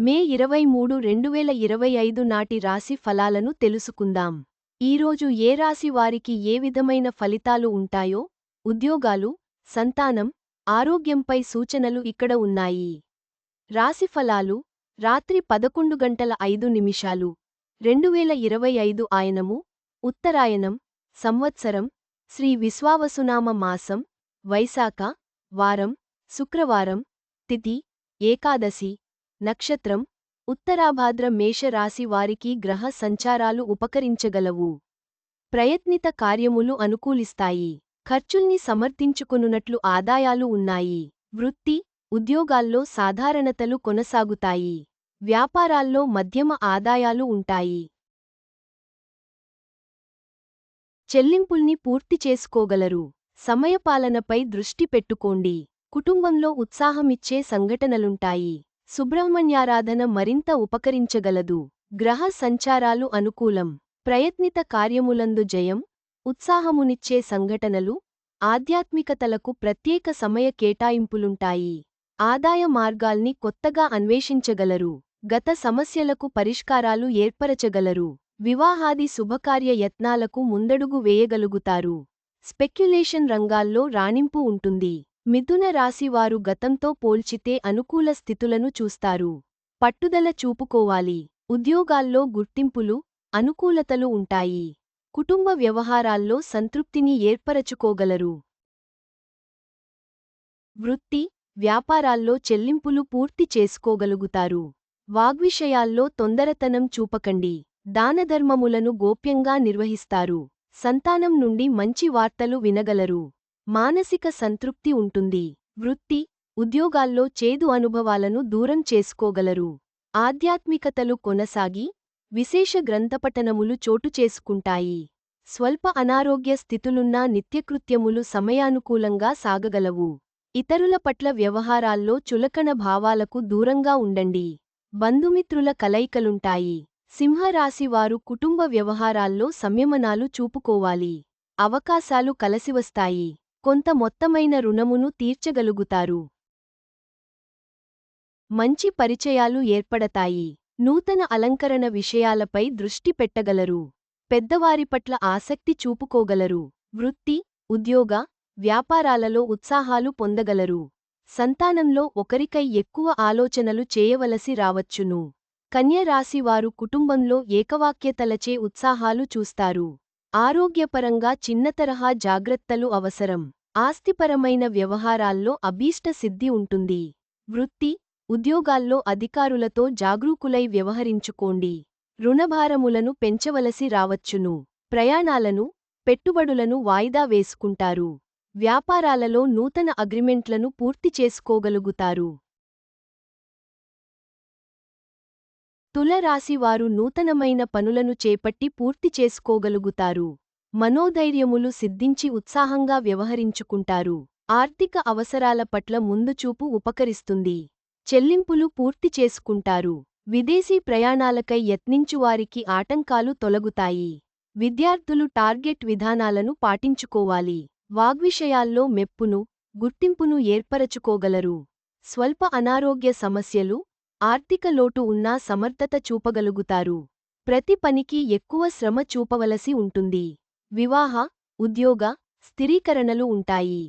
మే ఇరవై మూడు రెండువేల ఇరవై ఐదు నాటి రాశి ఫలాలను తెలుసుకుందాం. ఈరోజు ఏ రాశి వారికి ఏ విధమైన ఫలితాలు ఉంటాయో ఉద్యోగాలు సంతానం ఆరోగ్యంపై సూచనలు ఇక్కడ ఉన్నాయి. రాశి ఫలాలు రాత్రి పదకొండు గంటల ఐదు నిమిషాలు రెండువేల ఇరవై ఐదు ఆయనము ఉత్తరాయణం సంవత్సరం శ్రీ విశ్వావసునామ మాసం వైశాఖ వారం శుక్రవారం తిథి ఏకాదశి నక్షత్రం ఉత్తరాభాద్ర మేషరాశి వారికి గ్రహ సంచారాలు ఉపకరించగలవు. ప్రయత్నిత కార్యములు అనుకూలిస్తాయి. ఖర్చుల్ని సమర్థించుకొనున్నట్లు ఆదాయాలు ఉన్నాయి. వృత్తి ఉద్యోగాల్లో సాధారణతలు కొనసాగుతాయి. వ్యాపారాల్లో మధ్యమ ఆదాయాలు ఉంటాయి. చెల్లింపుల్ని పూర్తి చేసుకోగలరు. సమయపాలనపై దృష్టి పెట్టుకోండి. కుటుంబంలో ఉత్సాహమిచ్చే సంఘటనలుంటాయి. సుబ్రహ్మణ్యారాధన మరింత ఉపకరించగలదు. గ్రహ సంచారాలు అనుకూలం. ప్రయత్నిత కార్యములందు జయం ఉత్సాహమునిచ్చే సంఘటనలు ఆధ్యాత్మికతలకు ప్రత్యేక సమయ కేటాయింపులుంటాయి. ఆదాయ మార్గాల్ని కొత్తగా అన్వేషించగలరు. గత సమస్యలకు పరిష్కారాలు ఏర్పరచగలరు. వివాహాది శుభకార్య యత్నాలకు ముందడుగు వేయగలుగుతారు. స్పెక్యులేషన్ రంగాల్లో రాణింపు ఉంటుంది. మిథున రాశివారు గతంతో పోల్చితే అనుకూల స్థితులను చూస్తారు. పట్టుదల చూపుకోవాలి. ఉద్యోగాల్లో గుర్తింపులు అనుకూలతలు ఉంటాయి. కుటుంబ వ్యవహారాల్లో సంతృప్తిని ఏర్పరచుకోగలరు. వృత్తి వ్యాపారాల్లో చెల్లింపులు పూర్తి చేసుకోగలుగుతారు. వాగ్విషయాల్లో తొందరతనం చూపకండి. దానధర్మములను గోప్యంగా నిర్వహిస్తారు. సంతానం నుండి మంచి వార్తలు వినగలరు. మానసిక సంతృప్తి ఉంటుంది. వృత్తి ఉద్యోగాల్లో చేదు అనుభవాలను దూరం చేసుకోగలరు. ఆధ్యాత్మికతలు కొనసాగి విశేష గ్రంథపఠనములు చోటు చేసుకుంటాయి. స్వల్ప అనారోగ్య స్థితులున్నా నిత్యకృత్యములు సమయానుకూలంగా సాగగలవు. ఇతరుల పట్ల వ్యవహారాల్లో చులకన భావాలకు దూరంగా ఉండండి. బంధుమిత్రుల కలయికలుంటాయి. సింహరాశివారు కుటుంబ వ్యవహారాల్లో సంయమనాలు చూపుకోవాలి. అవకాశాలు కలసివస్తాయి. కొంత మొత్తమైన రుణమును తీర్చగలుగుతారు. మంచి పరిచయాలు ఏర్పడతాయి. నూతన అలంకరణ విషయాలపై దృష్టి పెట్టగలరు. పెద్దవారి పట్ల ఆసక్తి చూపుకోగలరు. వృత్తి ఉద్యోగ వ్యాపారాలలో ఉత్సాహాలు పొందగలరు. సంతానంలో ఒకరికై ఎక్కువ ఆలోచనలు చేయవలసి రావచ్చును. కన్యరాశివారు కుటుంబంలో ఏకవాక్యతలచే ఉత్సాహాలు చూస్తారు. ఆరోగ్యపరంగా చిన్నతరహా జాగ్రత్తలు అవసరం. ఆస్తిపరమైన వ్యవహారాల్లో అభీష్ట సిద్ధి ఉంటుంది. వృత్తి ఉద్యోగాల్లో అధికారులతో జాగరూకులై వ్యవహరించుకోండి. రుణభారములను పెంచవలసి రావచ్చును. ప్రయాణాలను పెట్టుబడులను వాయిదా వేసుకుంటారు. వ్యాపారాలలో నూతన అగ్రిమెంట్లను పూర్తి చేసుకోగలుగుతారు. తులరాశివారు నూతనమైన పనులను చేపట్టి పూర్తి చేసుకోగలుగుతారు. మనోధైర్యములు సిద్ధించి ఉత్సాహంగా వ్యవహరించుకుంటారు. ఆర్థిక అవసరాల పట్ల ముందుచూపు ఉపకరిస్తుంది. చెల్లింపులు పూర్తి చేసుకుంటారు. విదేశీ ప్రయాణాలకై యత్నించువారికి ఆటంకాలు తొలగుతాయి. విద్యార్థులు టార్గెట్ విధానాలను పాటించుకోవాలి. వాగ్విషయాల్లో మెప్పును గుర్తింపును ఏర్పరచుకోగలరు. స్వల్ప అనారోగ్య సమస్యలు ఆర్థిక లోటు ఉన్నా సమర్థత చూపగలుగుతారు. ప్రతి పనికి ఎక్కువ శ్రమ చూపవలసి ఉంటుంది. వివాహ ఉద్యోగ స్థిరీకరణలు ఉంటాయి.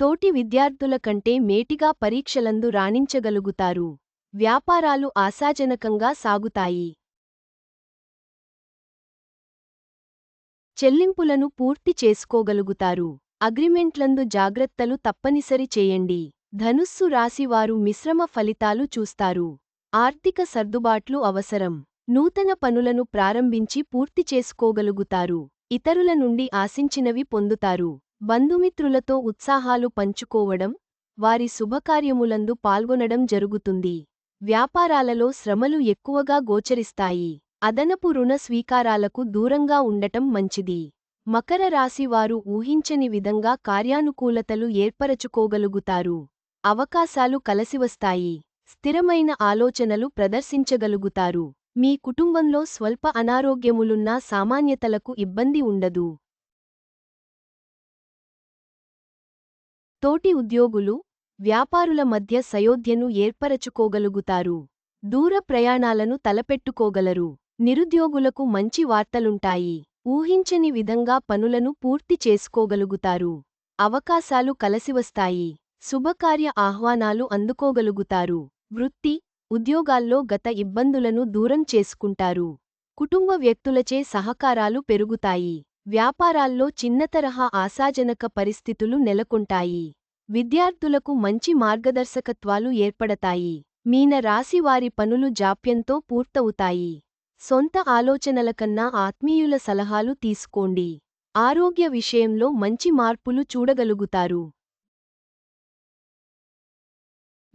తోటి విద్యార్థుల కంటే మేటిగా పరీక్షలందు రాణించగలుగుతారు. వ్యాపారాలు ఆశాజనకంగా సాగుతాయి. చెల్లింపులను పూర్తి చేసుకోగలుగుతారు. అగ్రిమెంట్లందు జాగ్రత్తలు తప్పనిసరి చేయండి. ధనుస్సు రాశివారు మిశ్రమ ఫలితాలు చూస్తారు. ఆర్థిక సర్దుబాట్లు అవసరం. నూతన పనులను ప్రారంభించి పూర్తి చేసుకోగలుగుతారు. ఇతరుల నుండి ఆశించినవి పొందుతారు. బంధుమిత్రులతో ఉత్సాహాలు పంచుకోవడం వారి శుభకార్యములందు పాల్గొనడం జరుగుతుంది. వ్యాపారాలలో శ్రమలు ఎక్కువగా గోచరిస్తాయి. అదనపు రుణ స్వీకారాలకు దూరంగా ఉండటం మంచిది. మకర రాశివారు ఊహించని విధంగా కార్యానుకూలతలు ఏర్పరచుకోగలుగుతారు. అవకాశాలు కలసివస్తాయి స్థిరమైన ఆలోచనలు ప్రదర్శించగలుగుతారు. మీ కుటుంబంలో స్వల్ప అనారోగ్యములున్నా సామాన్యతలకు ఇబ్బంది ఉండదు. తోటి ఉద్యోగులు వ్యాపారుల మధ్య సయోధ్యను ఏర్పరచుకోగలుగుతారు. దూర ప్రయాణాలను తలపెట్టుకోగలరు. నిరుద్యోగులకు మంచి వార్తలుంటాయి. ఊహించని విధంగా పనులను పూర్తి చేసుకోగలుగుతారు. అవకాశాలు కలసివస్తాయి. శుభకార్య ఆహ్వానాలు అందుకోగలుగుతారు. వృత్తి ఉద్యోగాల్లో గత ఇబ్బందులను దూరం చేసుకుంటారు. కుటుంబ వ్యక్తులచే సహకారాలు పెరుగుతాయి. వ్యాపారాల్లో చిన్నతరహా ఆశాజనక పరిస్థితులు నెలకొంటాయి. విద్యార్థులకు మంచి మార్గదర్శకత్వాలు ఏర్పడతాయి. మీన రాశివారి పనులు జాప్యంతో పూర్తవుతాయి. సొంత ఆలోచనల కన్నా ఆత్మీయుల సలహాలు తీసుకోండి. ఆరోగ్య విషయంలో మంచి మార్పులు చూడగలుగుతారు.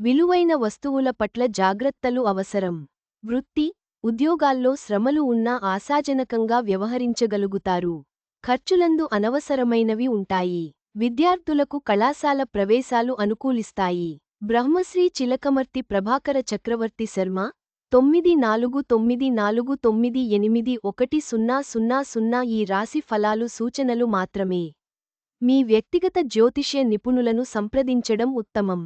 విలువైన వస్తువుల పట్ల జాగ్రత్తలు అవసరం. వృత్తి ఉద్యోగాల్లో శ్రమలు ఉన్నా ఆశాజనకంగా వ్యవహరించగలుగుతారు. ఖర్చులందు అనవసరమైనవి ఉంటాయి. విద్యార్థులకు కళాశాల ప్రవేశాలు అనుకూలిస్తాయి. బ్రహ్మశ్రీ చిలకమర్తి ప్రభాకర చక్రవర్తి శర్మ తొమ్మిది నాలుగు తొమ్మిది నాలుగు తొమ్మిది ఎనిమిది ఒకటి సున్నా సున్నా సున్నా ఈ రాశి ఫలాలు సూచనలు మాత్రమే. మీ వ్యక్తిగత జ్యోతిష్య నిపుణులను సంప్రదించడం ఉత్తమం.